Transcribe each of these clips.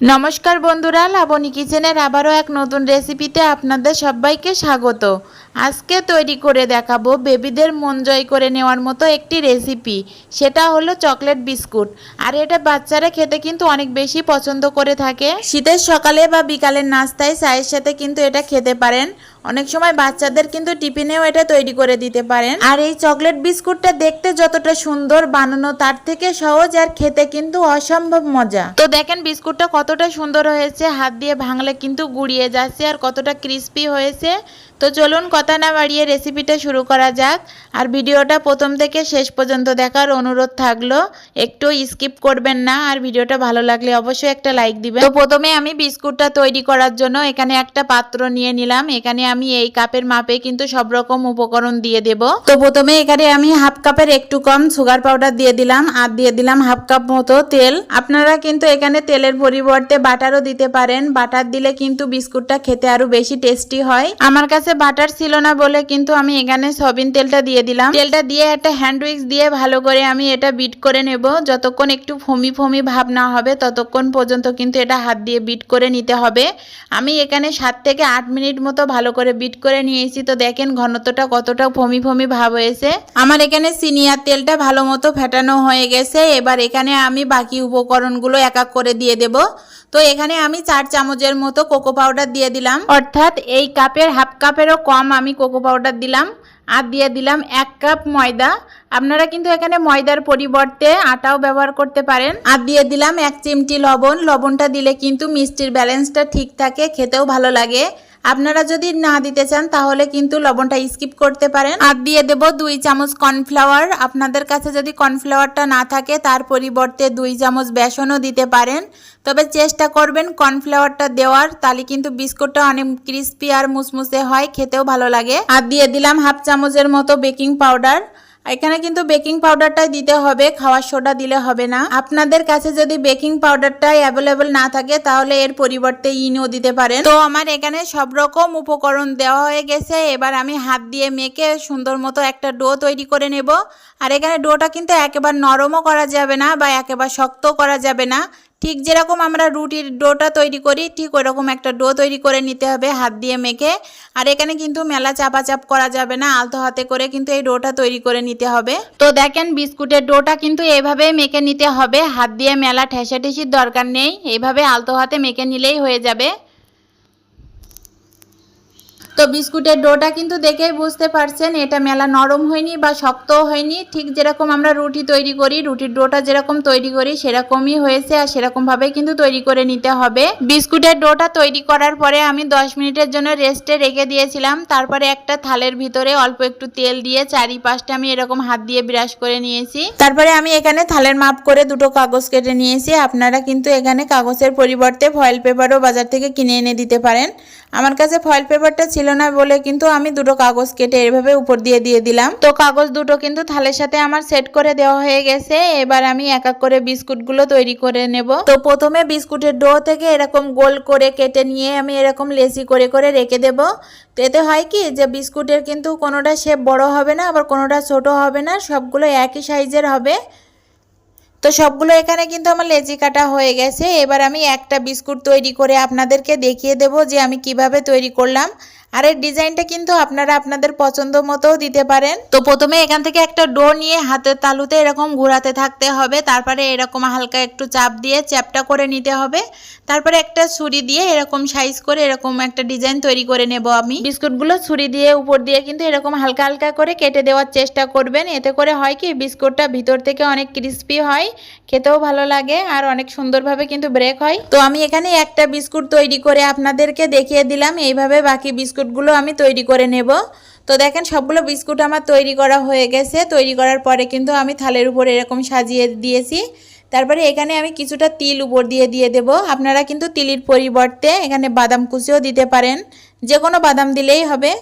নমস্কার বন্ধুরা, লাবণী কিচেনের আবারও এক নতুন রেসিপিতে আপনাদের সবাইকে স্বাগত। আজকে তৈরি করে দেখাবো বেবিদের মন জয় করে নেওয়ার মতো একটি রেসিপি। সেটা হলো চকলেট বিস্কুট। আর এটা বাচ্চারা খেতে কিন্তু অনেক বেশি পছন্দ করে থাকে। শীতের সকালে বা বিকালের নাস্তায় চায়ের সাথে কিন্তু এটা খেতে পারেন। অনেক সময় বাচ্চাদের কিন্তু টিফিনেও এটা তৈরি করে দিতে পারেন। আর এই চকলেট বিস্কুটটা দেখতে যতটা সুন্দর বানানো, তার থেকে সহজ আর খেতে কিন্তু অসম্ভব মজা। তো দেখেন, বিস্কুটটা কতটা সুন্দর হয়েছে, হাত দিয়ে ভাঙলে কিন্তু গুড়িয়ে যাচ্ছে আর কতটা ক্রিস্পি হয়েছে। তো চলুন কথা না বাড়িয়ে রেসিপিটা শুরু করা যাক। আর ভিডিওটা প্রথম থেকে শেষ পর্যন্ত দেখার অনুরোধ থাকল, একটু স্কিপ করবেন না। আর ভিডিওটা ভালো লাগলে অবশ্যই একটা লাইক দিবেন। তো প্রথমে আমি বিস্কুটটা তৈরি করার জন্য এখানে একটা পাত্র নিয়ে নিলাম। এখানে আমি এই কাপের মাপে কিন্তু সব রকম উপকরণ দিয়ে দেব। তো প্রথমে এখানে আমি হাফ কাপের একটু কম সুগার পাউডার দিয়ে দিলাম। আর দিয়ে দিলাম হাফ কাপ মতো তেল। আপনারা কিন্তু এখানে তেলের পরিবর্তে বাটারও দিতে পারেন। বাটার দিলে কিন্তু বিস্কুটটা খেতে আরও বেশি টেস্টি হয়। আমার কাছে বাটার ছিল না বলে কিন্তু আমি এখানে সবিন তেলটা দিয়ে দিলাম। তেলটা দিয়ে একটা হ্যান্ড উইক্স দিয়ে ভালো করে আমি এটা বিট করে নেব। যতক্ষণ একটু ফমি ফমি ভাব না হবে, ততক্ষণ পর্যন্ত কিন্তু এটা হাত দিয়ে বিট করে নিতে হবে। আমি এখানে সাত থেকে আট মিনিট মতো ভালো করে বিট করে নিয়েছি। তো দেখেন ঘনত্বটা কতটা ফমি ফমি ভাব হয়েছে। আমার এখানে সিনিয়ার তেলটা ভালো মতো ফেটানো হয়ে গেছে। এবার এখানে আমি বাকি উপকরণগুলো এক এক করে দিয়ে দেব। তো এখানে আমি চার চামচের মতো কোকো পাউডার দিয়ে দিলাম। অর্থাৎ এই কাপের হাফ কাপেরও কম আমি কোকো পাউডার দিলাম আর দিয়ে দিলাম এক কাপ ময়দা। আপনারা কিন্তু এখানে ময়দার পরিবর্তে আটাও ব্যবহার করতে পারেন। আর দিয়ে দিলাম এক চিমটি লবণ। লবণটা দিলে কিন্তু মিষ্টির ব্যালেন্সটা ঠিক থাকে খেতেও ভালো লাগে। আপনারা যদি না দিতে চান, তাহলে কিন্তু লবণটা স্কিপ করতে পারেন। আর দিয়ে দেব দুই চামচ কর্নফ্লাওয়ার আপনাদের কাছে যদি কর্নফ্লাওয়ারটা না থাকে, তার পরিবর্তে দুই চামচ বেসনও দিতে পারেন। তবে চেষ্টা করবেন কর্নফ্লাওয়ারটা দেওয়ার। তাহলে কিন্তু বিস্কুটটা অনেক ক্রিস্পি আর মুসমুসে হয়, খেতেও ভালো লাগে। আর দিয়ে দিলাম হাফ চামচের মতো বেকিং পাউডার এখানে কিন্তু বেকিং পাউডারটাই দিতে হবে, খাওয়ার সোডা দিলে হবে না। আপনাদের কাছে যদি বেকিং পাউডারটাই অ্যাভেলেবেল না থাকে, তাহলে এর পরিবর্তে ইনও দিতে পারেন। তো আমার এখানে সব রকম উপকরণ দেওয়া হয়ে গেছে। এবার আমি হাত দিয়ে মেখে সুন্দর মতো একটা ডো তৈরি করে নেব। আর এখানে ডোটা কিন্তু একেবারে নরমও করা যাবে না বা একেবারে শক্তও করা যাবে না। ঠিক যেরকম আমরা রুটির ডোটা তৈরি করি, ঠিক ওরকম একটা ডো তৈরি করে নিতে হবে, হাত দিয়ে মেখে। আর এখানে কিন্তু মেলা চাপাচাপ করা যাবে না, আলতো হাতে করে কিন্তু এই ডোটা তৈরি করে নিতে হবে। তো দেখেন বিস্কুটের ডোটা কিন্তু এভাবেই মেখে নিতে হবে, হাত দিয়ে মেলা ঠেসাঠেসির দরকার নেই এইভাবে আলতো হাতে মেখে নিলেই হয়ে যাবে। তো বিস্কুটের ডোটা কিন্তু দেখেই বুঝতে পারছেন, এটা মেলা নরম হয়নি বা শক্তও হয়নি। ঠিক যেরকম আমরা রুটি তৈরি করি, রুটির ডোটা যেরকম তৈরি করি, সেরকমই হয়েছে আর সেরকমভাবেই কিন্তু তৈরি করে নিতে হবে। বিস্কুটের ডোটা তৈরি করার পরে আমি 10 মিনিটের জন্য রেস্টে রেখে দিয়েছিলাম। তারপরে একটা থালের ভিতরে অল্প একটু তেল দিয়ে চারিপাশটা আমি এরকম হাত দিয়ে ব্রাশ করে নিয়েছি। তারপরে আমি এখানে থালের মাপ করে দুটো কাগজ কেটে নিয়েছি। আপনারা কিন্তু এখানে কাগজের পরিবর্তে ফয়েল পেপারও বাজার থেকে কিনে এনে দিতে পারেন। আমার কাছে ফয়েল পেপারটা ছিল না বলে কিন্তু আমি দুটো কাগজ কেটে এভাবে উপর দিয়ে দিয়ে দিলাম। তো কাগজ দুটো কিন্তু থালের সাথে আমার সেট করে দেওয়া হয়ে গেছে। এবার আমি এক এক করে বিস্কুটগুলো তৈরি করে নেব। তো প্রথমে বিস্কুটের ডো থেকে এরকম গোল করে কেটে নিয়ে আমি এরকম লেসি করে করে রেখে দেব। এতে হয় কি যে বিস্কুটের কিন্তু কোনোটা শেপ বড় হবে না, আবার কোনোটা ছোট হবে না, সবগুলো একই সাইজের হবে। তো সবগুলো এখানে কিন্তু আমার লেচি কাটা হয়ে গেছে। এবার আমি একটা বিস্কুট তৈরি করে আপনাদেরকে দেখিয়ে দেব যে আমি কীভাবে তৈরি করলাম। আর এর ডিজাইনটা কিন্তু আপনারা আপনাদের পছন্দ মতোও দিতে পারেন। তো প্রথমে এখান থেকে একটা ডো নিয়ে হাতের তালুতে এরকম ঘোরাতে থাকতে হবে। তারপরে এরকম হালকা একটু চাপ দিয়ে চ্যাপটা করে নিতে হবে। তারপরে একটা ছুরি দিয়ে এরকম সাইজ করে এরকম একটা ডিজাইন তৈরি করে নেব আমি। বিস্কুটগুলো ছুরি দিয়ে উপর দিয়ে কিন্তু এরকম হালকা হালকা করে কেটে দেওয়ার চেষ্টা করবেন। এতে করে হয় কি বিস্কুটটা ভিতর থেকে অনেক ক্রিস্পি হয়, খেতেও ভালো লাগে আর অনেক সুন্দরভাবে কিন্তু ব্রেক হয়। তো আমি এখানে একটা বিস্কুট তৈরি করে আপনাদেরকে দেখিয়ে দিলাম। এইভাবে বাকি বিস্কুটগুলো আমি তৈরি করে নেব। তো দেখেন সবগুলো বিস্কুট আমার তৈরি করা হয়ে গেছে। তৈরি করার পরে কিন্তু আমি থালের উপর এরকম সাজিয়ে দিয়েছি। তারপরে এখানে আমি কিছুটা তিল উপর দিয়ে দিয়ে দেব। আপনারা কিন্তু তিলির পরিবর্তে এখানে বাদাম কুচিও দিতে পারেন। যে কোনো বাদাম দিলেই হবে।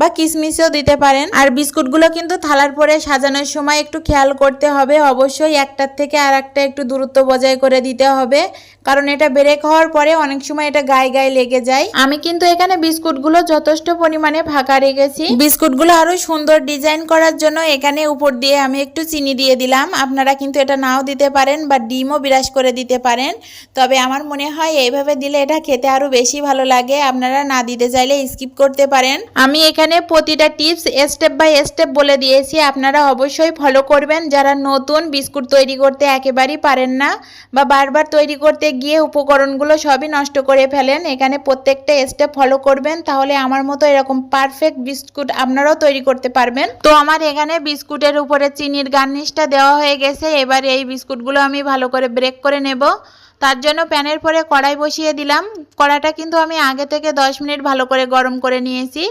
বা কিশমিশও দিতে পারেন। আর বিস্কুটগুলো কিন্তু থালার পরে সাজানোর সময় একটু খেয়াল করতে হবে। অবশ্যই একটার থেকে আর একটা একটু দূরত্ব বজায় করে দিতে হবে। কারণ এটা ব্রেক হওয়ার পরে অনেক সময় এটা গায়ে গায়ে লেগে যায়। আমি কিন্তু এখানে বিস্কুটগুলো যথেষ্ট পরিমাণে ফাঁকা রেখেছি। বিস্কুটগুলো আরও সুন্দর ডিজাইন করার জন্য এখানে উপর দিয়ে আমি একটু চিনি দিয়ে দিলাম। আপনারা কিন্তু এটা নাও দিতে পারেন বা ডিমও বিরাজ করে দিতে পারেন। তবে আমার মনে হয় এইভাবে দিলে এটা খেতে আরও বেশি ভালো লাগে। আপনারা না দিতে চাইলে স্কিপ করতে পারেন। আমি এখানে প্রতিটা টিপস স্টেপ বাই স্টেপ বলে দিয়েছি। আপনারা অবশ্যই ফলো করবেন। যারা নতুন বিস্কুট তৈরি করতে একেবারেই পারেন না বা বারবার তৈরি করতে গিয়ে উপকরণগুলো সবই নষ্ট করে ফেলেন, এখানে প্রত্যেকটা স্টেপ ফলো করবেন। তাহলে আমার মতো এরকম পারফেক্ট বিস্কুট আপনারাও তৈরি করতে পারবেন। তো আমার এখানে বিস্কুটের উপরে চিনির গার্নিশটা দেওয়া হয়ে গেছে। এবার এই বিস্কুটগুলো আমি ভালো করে ব্রেক করে নেব। তার জন্য প্যানের পরে কড়াই বসিয়ে দিলাম। কড়াটা কিন্তু আমি আগে থেকে 10 মিনিট ভালো করে গরম করে নিয়েছি।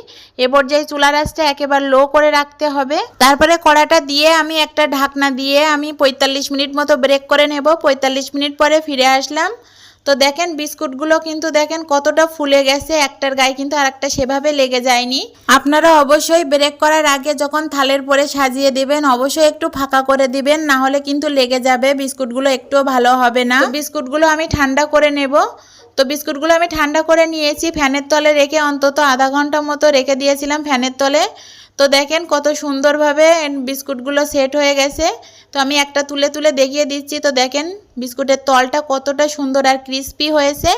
এবার পর্যায়ে চুলার আঁচটা একেবারে লো করে রাখতে হবে। তারপরে কড়াটা দিয়ে আমি একটা ঢাকনা দিয়ে আমি পঁয়তাল্লিশ মিনিট মতো ব্রেক করে নেব। পঁয়তাল্লিশ মিনিট পরে ফিরে আসলাম। তো দেখেন বিস্কুটগুলো কিন্তু দেখেন কতটা ফুলে গেছে, একটার গায়ে কিন্তু আর একটা সেভাবে লেগে যায়নি। আপনারা অবশ্যই ব্রেক করার আগে যখন থালের পরে সাজিয়ে দিবেন, অবশ্যই একটু ফাঁকা করে দিবেন, না হলে কিন্তু লেগে যাবে, বিস্কুটগুলো একটুও ভালো হবে না। বিস্কুটগুলো আমি ঠান্ডা করে নেব। তো বিস্কুটগুলো আমি ঠান্ডা করে নিয়েছি, ফ্যানের তলে রেখে অন্তত আধা ঘণ্টা মতো রেখে দিয়েছিলাম ফ্যানের তলে। তো দেখেন কত সুন্দরভাবে বিস্কুটগুলো সেট হয়ে গেছে। তো আমি একটা তুলে তুলে দেখিয়ে দিচ্ছি। তো দেখেন বিস্কুটের তলটা কতটা সুন্দর আর ক্রিস্পি হয়েছে,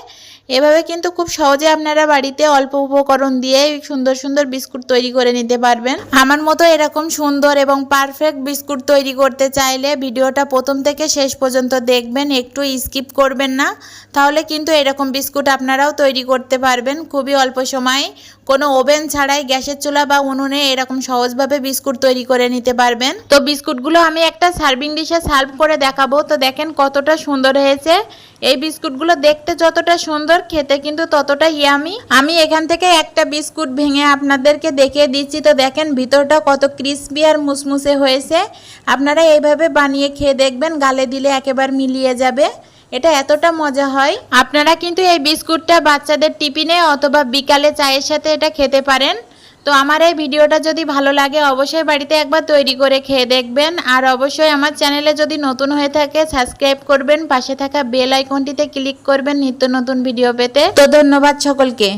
এভাবে কিন্তু খুব সহজে আপনারা বাড়িতে অল্প উপকরণ দিয়ে সুন্দর সুন্দর বিস্কুট তৈরি করে নিতে পারবেন। আমার মতো এরকম সুন্দর এবং পারফেক্ট বিস্কুট তৈরি করতে চাইলে ভিডিওটা প্রথম থেকে শেষ পর্যন্ত দেখবেন, একটু স্কিপ করবেন না, তাহলে কিন্তু এরকম বিস্কুট আপনারাও তৈরি করতে পারবেন। খুবই অল্প সময়ে কোনো ওভেন ছাড়াই গ্যাসের চুলা বা উনুনে এরকম সহজভাবে বিস্কুট তৈরি করে নিতে পারবেন। তো বিস্কুটগুলো আমি একটা সার্ভিং ডিশে সার্ভ করে দেখাবো। তো দেখেন কতটা সুন্দর হয়েছে, এই বিস্কুটগুলো দেখতে যতটা সুন্দর, খেতে কিন্তু ততটা ইয়ামি আমি এখান থেকে একটা বিস্কুট ভেঙে আপনাদেরকে দেখিয়ে দিচ্ছি। তো দেখেন, ভিতরটা কত ক্রিসপি আর মুসমুসে হয়েছে। আপনারা এইভাবে বানিয়ে খেয়ে দেখবেন, গালে দিলে একেবারে মিলিয়ে যাবে। এটা এতটা মজা হয়। আপনারা কিন্তু এই বিস্কুটটা বাচ্চাদের টিফিনে অথবা বিকালে চায়ের সাথে এটা খেতে পারেন। তো আমার এই ভিডিওটা যদি ভালো লাগে, অবশ্যই বাড়িতে একবার তৈরি করে খেয়ে দেখবেন। আর অবশ্যই আমার চ্যানেলে যদি নতুন হয়ে থাকে, সাবস্ক্রাইব করবেন। পাশে থাকা বেল আইকনটিতে ক্লিক করবেন নিত্য নতুন ভিডিও পেতে। তো ধন্যবাদ সকলকে।